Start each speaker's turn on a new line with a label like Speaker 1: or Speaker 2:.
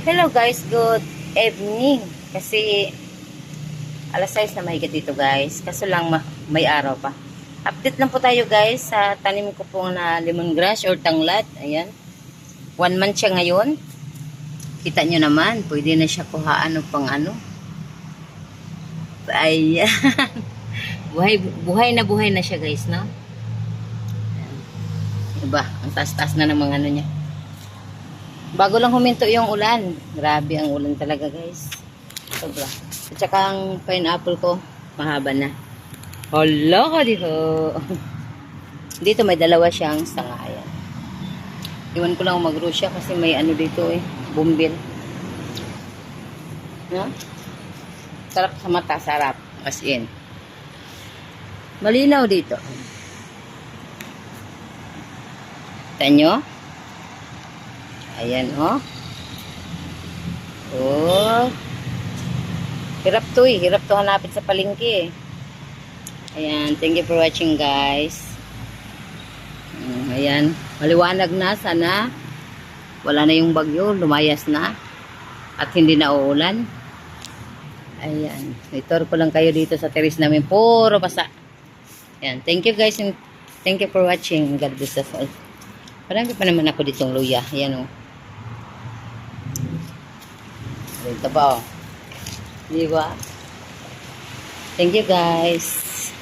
Speaker 1: Hello guys, good evening. Kasi alas 6 na mahigit dito guys. Kaso lang ma- may araw pa. Update lang po tayo guys sa tanim ko pong na lemongrass or tanglad. Ayan. One month siya ngayon. Kita nyo naman, pwede na siya kuhaan o pang ano. Ayan. buhay, buhay na buhay na siya guys, no? Ayan. Diba? Ang taas-taas na ng mga ano niya. Bago lang huminto yung ulan. Grabe ang ulan talaga guys. Sobra. At saka ang pineapple ko, mahaba na. Hala ka dito. dito may dalawa siyang sanga. Ayan. Iwan ko lang mag siya kasi may ano dito eh. Bumbil. No? Sarap sa mata, sarap. As in. Malinaw dito. Kita nyo? Ayan, oh. Oh. Hirap to eh. Hirap to hanapin sa palengke eh. Ayan. Thank you for watching guys. Mm, Ayan. Maliwanag na. Sana wala na yung bagyo. Lumayas na. At hindi na uulan. Ayan. Itor ko lang kayo dito sa terrace namin. Puro basa. Ayan. Thank you guys and thank you for watching. God bless us all. Marami pa naman ako ditong luya. Ayan oh. Dito oh. Di ba? Thank you guys.